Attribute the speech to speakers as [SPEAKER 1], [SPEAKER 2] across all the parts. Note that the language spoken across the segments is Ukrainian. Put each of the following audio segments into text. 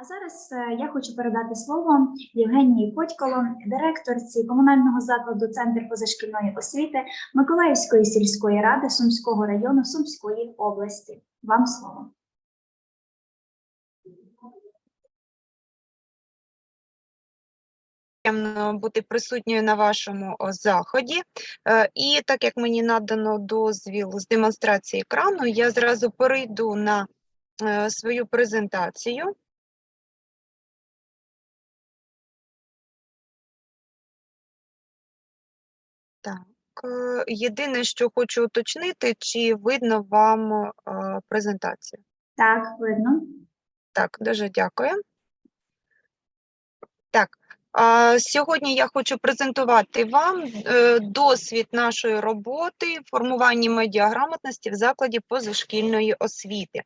[SPEAKER 1] А зараз е, я хочу передати слово Євгенії Котьколо, директорці комунального закладу Центр позашкільної освіти Миколаївської сільської ради Сумського району Сумської області. Вам слово.
[SPEAKER 2] приємно бути присутньою на вашому заході. Е, І так як мені надано дозвіл з демонстрації екрану, я зразу перейду на е, свою презентацію. Єдине, що хочу уточнити, чи видно вам е, презентацію.
[SPEAKER 1] Так, видно.
[SPEAKER 2] Так, дуже дякую. Сьогодні я хочу презентувати вам е, досвід нашої роботи в формуванні медіаграмотності в закладі позашкільної освіти.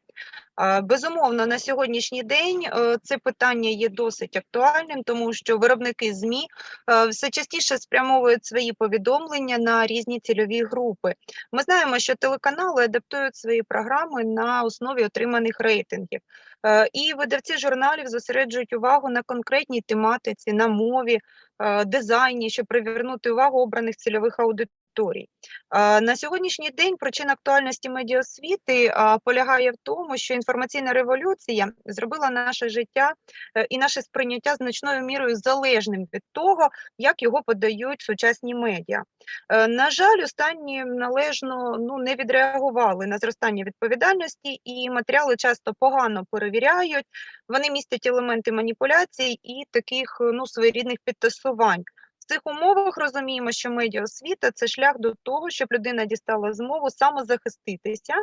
[SPEAKER 2] Безумовно, на сьогоднішній день е, це питання є досить актуальним, тому що виробники ЗМІ е, все частіше спрямовують свої повідомлення на різні цільові групи. Ми знаємо, що телеканали адаптують свої програми на основі отриманих рейтингів. Е, І видавці журналів зосереджують увагу на конкретній тематиці, на мові, е, дизайні, щоб привернути увагу обраних цільових аудиторій. Е, На сьогоднішній день причина актуальності медіаосвіти е, полягає в тому, що інформаційна революція зробила наше життя е, і наше сприйняття значною мірою залежним від того, як його подають сучасні медіа. Е, На жаль, останні належно ну, не відреагували на зростання відповідальності, і матеріали часто погано перевіряють. Вони містять елементи маніпуляцій і таких ну, своєрідних підтасувань. Цих умовах розуміємо, що медіаосвіта – це шлях до того, щоб людина дістала змогу самозахиститися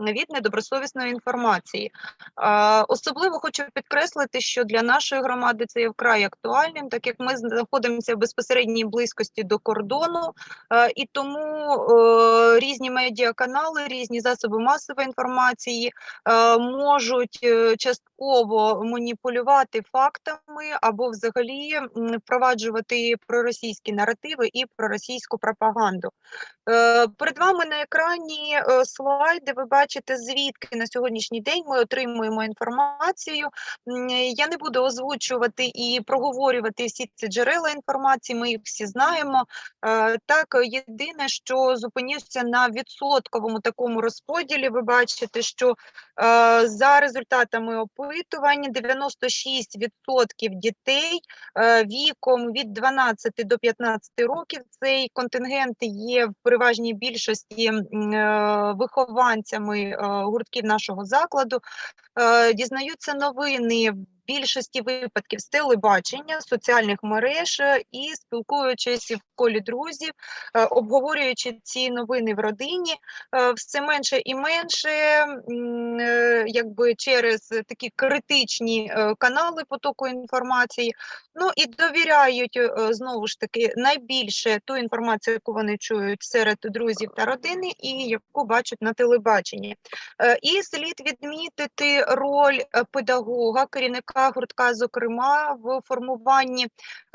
[SPEAKER 2] від недобросовісної інформації. Особливо хочу підкреслити, що для нашої громади це є вкрай актуальним, так як ми знаходимося в безпосередній близькості до кордону, і тому різні медіаканали, різні засоби масової інформації можуть е, частково маніпулювати фактами або взагалі впроваджувати проросійські наративи і проросійську пропаганду. Е, Перед вами на екрані е, слайд, де ви бачите, звідки на сьогоднішній день ми отримуємо інформацію. Я не буду озвучувати і проговорювати всі ці джерела інформації, ми їх всі знаємо. Е, Так, єдине, що зупинюся на відсотковому такому розподілі, ви бачите, що за результатами опитувань 96% дітей е, віком від 12 до 15 років цей контингент є в переважній більшості е, вихованцями е, гуртків нашого закладу. Дізнаються новини більшості випадків з телебачення, соціальних мереж е, і спілкуючись в колі друзів, е, обговорюючи ці новини в родині, е, все менше і менше, якби через такі критичні канали потоку інформації. Ну і довіряють знову ж таки найбільше ту інформацію, яку вони чують серед друзів та родини, і яку бачать на телебаченні. І слід відмітити роль педагога, керівника гуртка, зокрема, в формуванні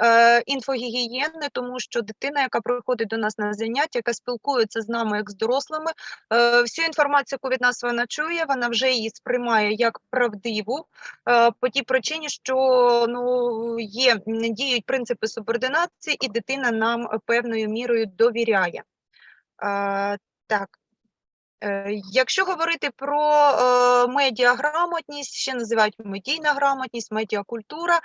[SPEAKER 2] е, інфогігієни, тому що дитина, яка приходить до нас на заняття, яка спілкується з нами як з дорослими, е, всю інформацію, яку від нас вона чує, вона вже її сприймає як правдиву е, по тій причині, що ну є діють принципи субординації, і дитина нам певною мірою довіряє. Е, Так. Е, Якщо говорити про е, медіаграмотність, ще називають медійна грамотність, медіакультура,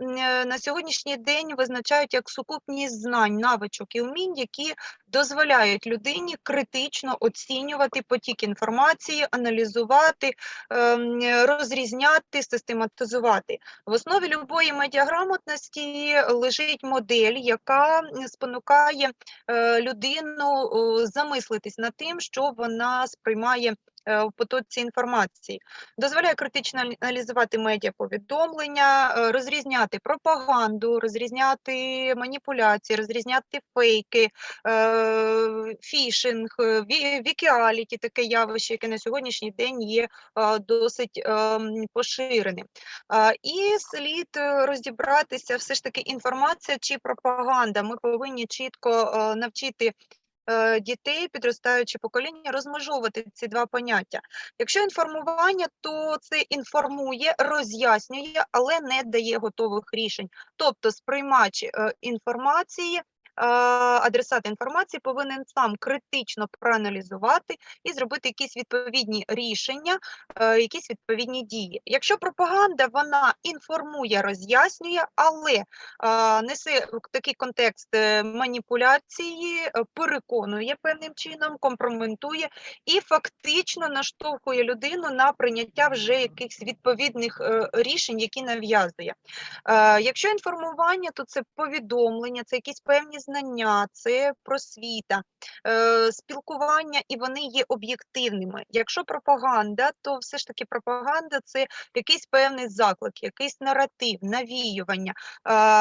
[SPEAKER 2] е, на сьогоднішній день визначають як сукупність знань, навичок і вмінь, які дозволяють людині критично оцінювати потік інформації, аналізувати, ем, розрізняти, систематизувати. В основі любої медіаграмотності лежить модель, яка спонукає е, людину замислитись над тим, що вона сприймає е, в потоці інформації. Дозволяє критично аналізувати медіаповідомлення, е, розрізняти пропаганду, розрізняти маніпуляції, розрізняти фейки, е, фішинг, вікіаліті, таке явище, яке на сьогоднішній день є досить поширеним. І слід розібратися, все ж таки інформація чи пропаганда. Ми повинні чітко навчити дітей, підростаюче покоління, розмежовувати ці два поняття. Якщо інформування, то це інформує, роз'яснює, але не дає готових рішень. Тобто сприймач е, інформації, е, адресат інформації повинен сам критично проаналізувати і зробити якісь відповідні рішення, е, якісь відповідні дії. Якщо пропаганда вона інформує, роз'яснює, але несе такий контекст е, маніпуляції, е, переконує певним чином, компрометує і фактично наштовхує людину на прийняття вже якихось відповідних рішень, які нав'язує. Якщо інформування, то це повідомлення, це якісь певні знання, це просвіта, е, спілкування, і вони є об'єктивними. Якщо пропаганда, то все ж таки пропаганда це якийсь певний заклик, якийсь наратив, навіювання,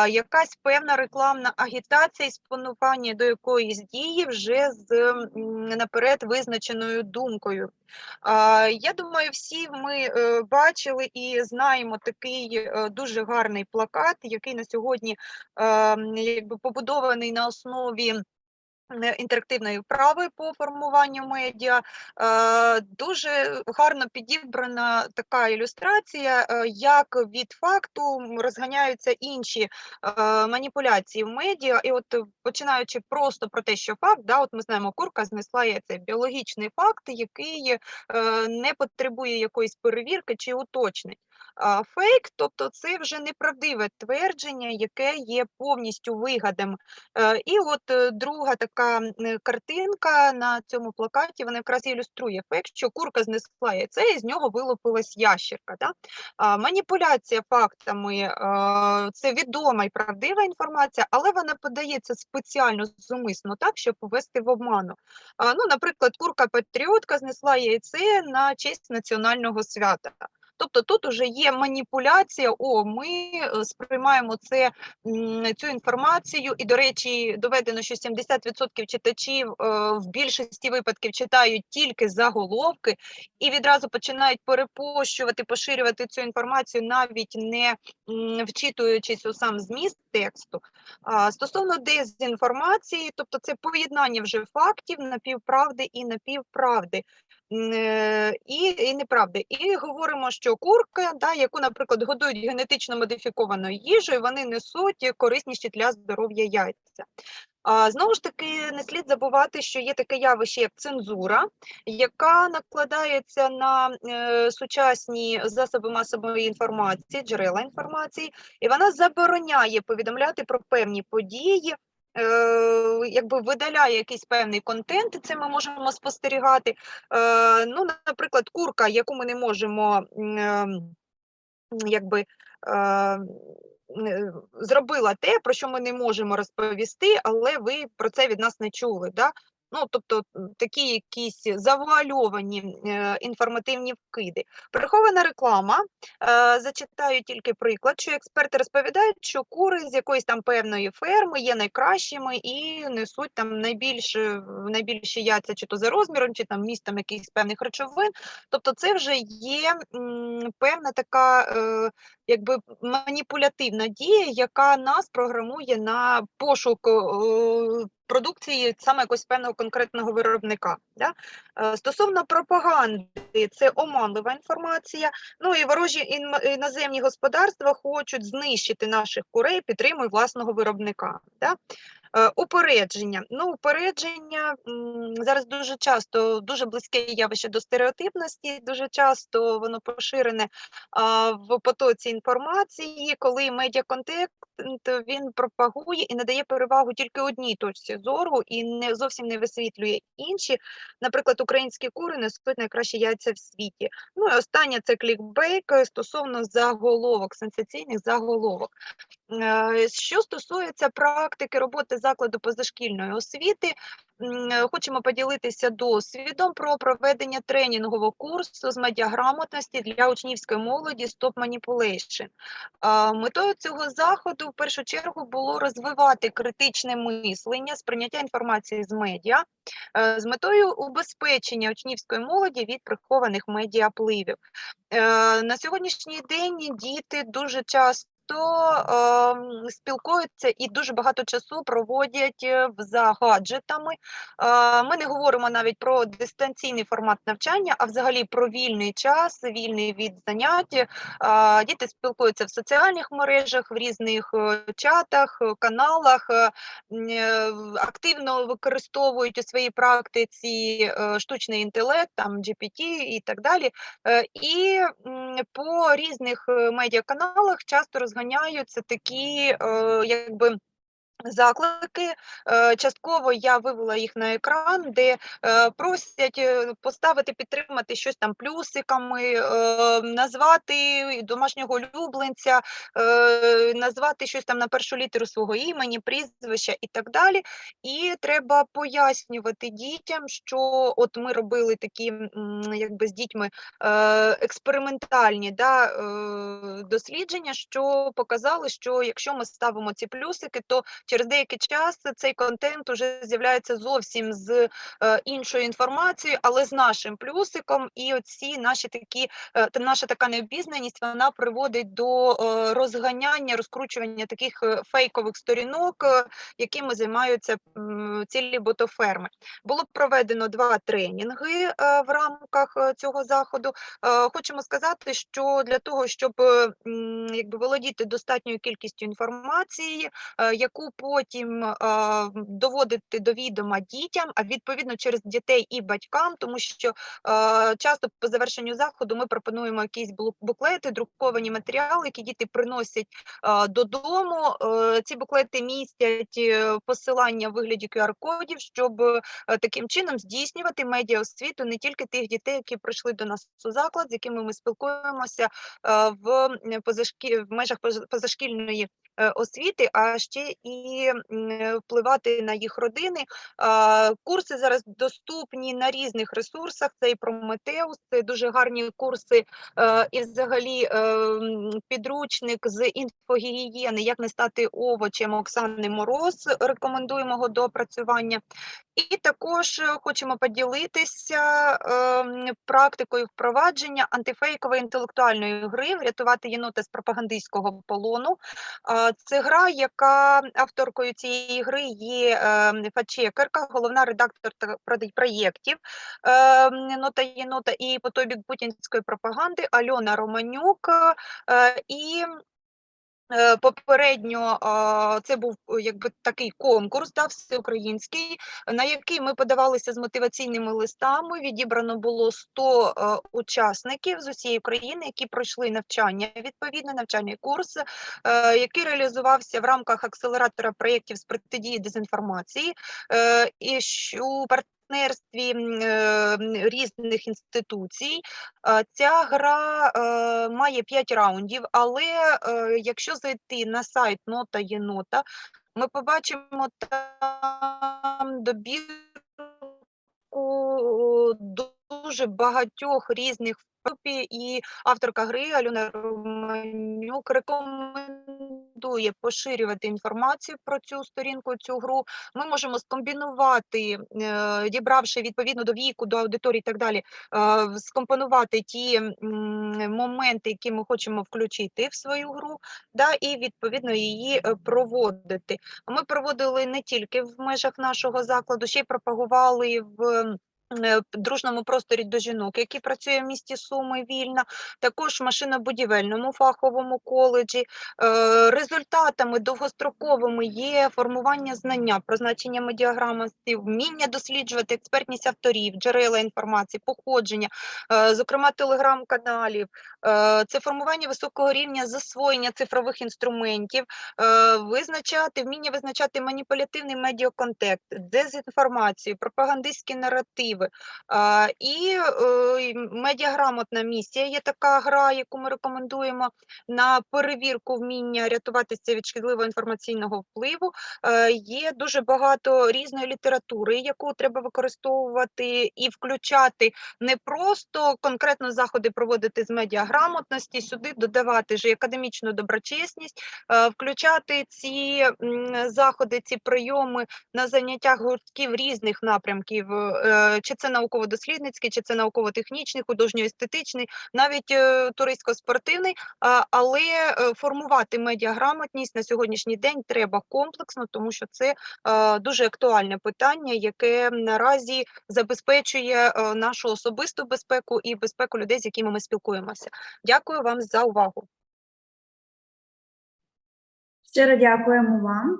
[SPEAKER 2] якась певна рекламна агітація і спонукання до якоїсь дії вже з наперед визначеною думкою. Я думаю, всі ми е, бачили і знаємо такий е, дуже гарний плакат, який на сьогодні е, якби побудований на основі. Інтерактивної вправи по формуванню медіа Е, дуже гарно підібрана така ілюстрація, е, як від факту розганяються інші е, маніпуляції в медіа. І от починаючи просто про те, що факт, да, от ми знаємо, курка знесла яйце, біологічний факт, який не потребує якоїсь перевірки чи уточнень. Фейк, тобто це вже неправдиве твердження, яке є повністю вигадом. Е, І от е, друга така картинка на цьому плакаті, вона якраз ілюструє фейк, що курка знесла яйце, і з нього вилупилась ящерка. Да? Маніпуляція фактами е, це відома і правдива інформація, але вона подається спеціально зумисно так, щоб повести в обману. Ну, наприклад, курка-патріотка знесла яйце на честь національного свята. Тобто тут уже є маніпуляція. О, ми е, сприймаємо це цю інформацію, і до речі, доведено, що 70% читачів е, в більшості випадків читають тільки заголовки і відразу починають перепощувати, поширювати цю інформацію, навіть не вчитуючись у сам зміст тексту. Стосовно дезінформації, тобто це поєднання вже фактів напівправди і напівправди. Е, І, і неправди. І говоримо, що курка, да, яку, наприклад, годують генетично модифікованою їжею, вони несуть корисніші для здоров'я яйця. А, знову ж таки, не слід забувати, що є таке явище, як цензура, яка накладається на е, сучасні засоби масової інформації, джерела інформації, і вона забороняє повідомляти про певні події, якби видаляє якийсь певний контент, це ми можемо спостерігати. Е, ну, наприклад, курка, яку ми не можемо ем, якби. е, е, Зробила те, про що ми не можемо розповісти, але ви про це від нас не чули. Да? Ну, тобто такі якісь завуальовані е, інформативні вкиди. Прихована реклама. Е, зачитаю тільки приклад, що експерти розповідають, що кури з якоїсь там певної ферми є найкращими і несуть там найбільше, найбільші яйця, чи то за розміром, чи там містом якихось певних речовин. Тобто, це вже є м, певна така. Е, Якби маніпулятивна дія, яка нас програмує на пошук е, продукції саме якогось певного конкретного виробника. Да? Е, Стосовно пропаганди, це оманлива інформація. Ну і ворожі іноземні господарства хочуть знищити наших курей, підтримують власного виробника. Да? Е, Упередження. Ну, упередження зараз дуже часто дуже близьке явище до стереотипності, дуже часто воно поширене а, в потоці інформації, коли медіаконтент він пропагує і надає перевагу тільки одній точці зору і не зовсім не висвітлює інші. Наприклад, українські кури несуть найкращі яйця в світі. Ну і останнє це клікбейк стосовно заголовок, сенсаційних заголовок. Е, Що стосується практики роботи закладу позашкільної освіти, е, хочемо поділитися досвідом про проведення тренінгового курсу з медіаграмотності для учнівської молоді Stop Manipulation. Метою цього заходу в першу чергу було розвивати критичне мислення, сприйняття інформації з медіа е, з метою убезпечення учнівської молоді від прихованих медіапливів. Е, На сьогоднішній день діти дуже часто ем, спілкуються і дуже багато часу проводять е, за гаджетами. Е, Ми не говоримо навіть про дистанційний формат навчання, а взагалі про вільний час, вільний від занять. Е, Діти спілкуються в соціальних мережах, в різних е, чатах, е, каналах, е, е, активно використовують у своїй практиці е, штучний інтелект, там GPT і так далі. Е, І по різних е, медіаканалах часто розганяються такі, е, якби. Заклики Е, частково я вивела їх на екран, де е, просять е, поставити, підтримати щось там плюсиками, назвати домашнього улюбленця, назвати щось там на першу літеру свого імені, прізвища і так далі. І треба пояснювати дітям, що от ми робили такі, якби з дітьми експериментальні да, дослідження, що показали, що якщо ми ставимо ці плюсики, то через деякий час цей контент уже з'являється зовсім з е, іншою інформацією, але з нашим плюсиком, і оці наші такі, е, та наша така необізнаність, вона приводить до е, розганяння, розкручування таких фейкових сторінок, якими займаються цілі ботоферми. Було проведено два тренінги в рамках цього заходу. Хочемо сказати, що для того, щоб якби володіти достатньою кількістю інформації, яку потім е, доводити до відома дітям, а відповідно через дітей і батькам, тому що е, часто по завершенню заходу ми пропонуємо якісь буклети, друковані матеріали, які діти приносять е, додому. Е, Ці буклети містять е, посилання в вигляді QR-кодів, щоб е, таким чином здійснювати медіаосвіту не тільки тих дітей, які прийшли до нас у заклад, з якими ми спілкуємося е, в позашкі... в межах поза- позашкільної освіти, а ще і е, впливати на їх родини. Курси зараз доступні на різних ресурсах. Це і Прометеус, це дуже гарні курси, е, і взагалі е, підручник з інфогігієни, як не стати овочем Оксани Мороз. Рекомендуємо його до опрацювання. І також е, хочемо поділитися практикою впровадження антифейкової інтелектуальної гри Врятувати єнота з пропагандистського полону. Це гра, яка авторкою цієї гри є ем, фачекерка, головна редакторка проєктів ем, нота єнота і потобік путінської пропаганди Альона Романюк. Е, І Попередньо це був е, якби такий конкурс, да, всеукраїнський, на який ми подавалися з мотиваційними листами. Відібрано було 100 е, учасників з усієї України, які пройшли навчання, відповідно, навчальний курс, е, який реалізувався в рамках акселератора проєктів з протидії дезінформації е, і що у партнерстві е, різних інституцій. Е, Ця гра е, має 5 раундів, але е, якщо зайти на сайт Нота Єнота, ми побачимо там добірку дуже багатьох різних і авторка гри Альона Романюк рекомендує поширювати інформацію про цю сторінку, цю гру. Ми можемо скомбінувати, е, дібравши відповідно до віку, до аудиторії і так далі, е, скомпонувати ті моменти, які ми хочемо включити в свою гру, да, і відповідно її е, проводити. Ми проводили не тільки в межах нашого закладу, ще й пропагували в. Е, Дружному просторі до жінок, який працює в місті Суми вільно, також в машинобудівельному фаховому коледжі. Е, Результатами довгостроковими є формування знання про значення медіаграмності, вміння досліджувати експертність авторів, джерела інформації, походження, е, зокрема телеграм-каналів. Це формування високого рівня засвоєння цифрових інструментів, визначати, вміння визначати маніпулятивний медіаконтекст, дезінформацію, пропагандистські наративи. А, І е, медіаграмотна місія є така гра, яку ми рекомендуємо на перевірку вміння рятуватися від шкідливого інформаційного впливу. Е, Є дуже багато різної літератури, яку треба використовувати і включати не просто конкретно заходи проводити з медіаграмотності, сюди додавати ж академічну доброчесність, е, включати ці заходи, ці прийоми на заняттях гуртків різних напрямків, чи це науково-дослідницький, чи це науково-технічний, художньо-естетичний, навіть е, туристсько-спортивний. Але е, формувати медіаграмотність на сьогоднішній день треба комплексно, тому що це е, дуже актуальне питання, яке наразі забезпечує нашу особисту безпеку і безпеку людей, з якими ми спілкуємося. Дякую вам за увагу.
[SPEAKER 1] Щиро дякуємо вам.